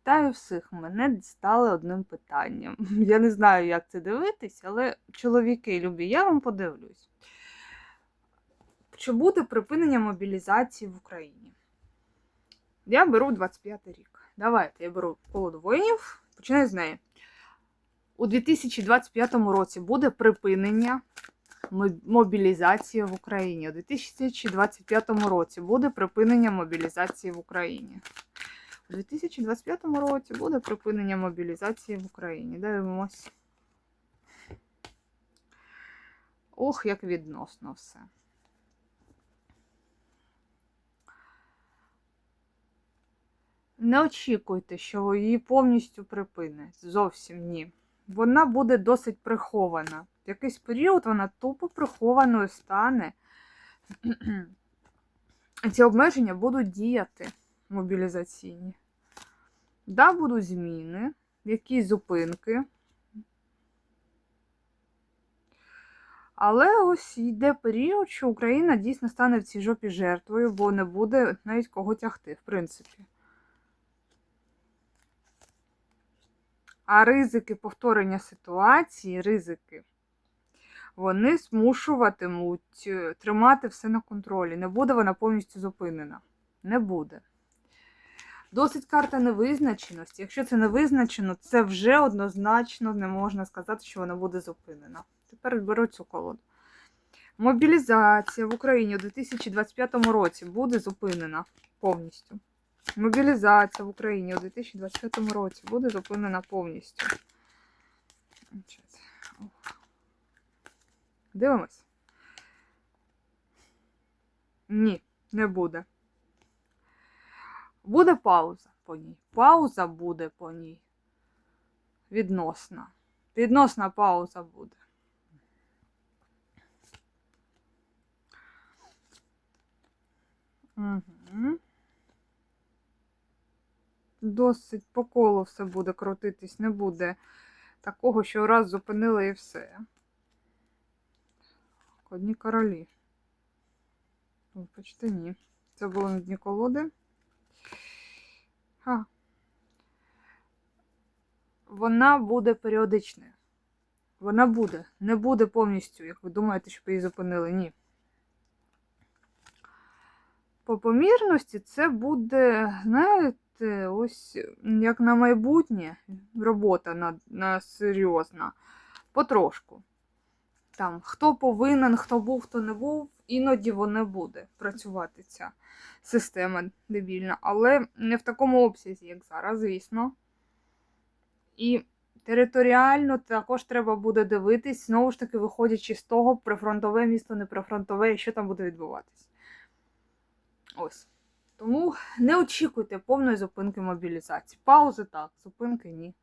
Вітаю всіх! Мене дістали одним питанням. Я не знаю, як це дивитись, але чоловіки любі, я вам подивлюсь. Чи буде припинення мобілізації в Україні? Я беру 25 рік. Давайте я беру колоду воїнів, починаю з неї. У 2025 році буде припинення мобілізації в Україні. У 2025 році буде припинення мобілізації в Україні. У 2025 році буде припинення мобілізації в Україні. Дивимось. Ох, як відносно все. Не очікуйте, що її повністю припинить. Зовсім ні. Вона буде досить прихована. В якийсь період вона тупо прихованою стане. Ці обмеження будуть діяти мобілізаційні. Да, будуть зміни, якісь зупинки. Але ось йде період, що Україна дійсно стане в цій жопі жертвою, бо не буде навіть кого тягти, в принципі. А ризики повторення ситуації, ризики, вони змушуватимуть е, тримати все на контролі. Не буде вона повністю зупинена. Не буде. Досить карта невизначеності. Якщо це не визначено, це вже однозначно не можна сказати, що вона буде зупинена. Тепер беру цю колоду. Мобілізація в Україні у 2025 році буде зупинена повністю. Мобілізація в Україні у 2025 році буде зупинена повністю. Дивимось. Ні, не буде. Буде пауза по ній. Пауза буде по ній. Відносна. Відносна пауза буде. Угу. Досить по колу все буде крутитись, не буде такого, що раз зупинили і все. Одні королі. Почти ні. Це були дні колоди. А. Вона буде періодичною. Вона буде. Не буде повністю, як ви думаєте, щоб її зупинили. Ні. По помірності це буде, знаєте, ось як на майбутнє робота на, на серйозна. Потрошку. Там, хто повинен, хто був, хто не був, іноді воно буде працювати ця система дебільна, але не в такому обсязі, як зараз, звісно. І територіально також треба буде дивитись, знову ж таки, виходячи з того, прифронтове місто, не прифронтове, і що там буде відбуватись. Ось. Тому не очікуйте повної зупинки мобілізації. Паузи так, зупинки ні.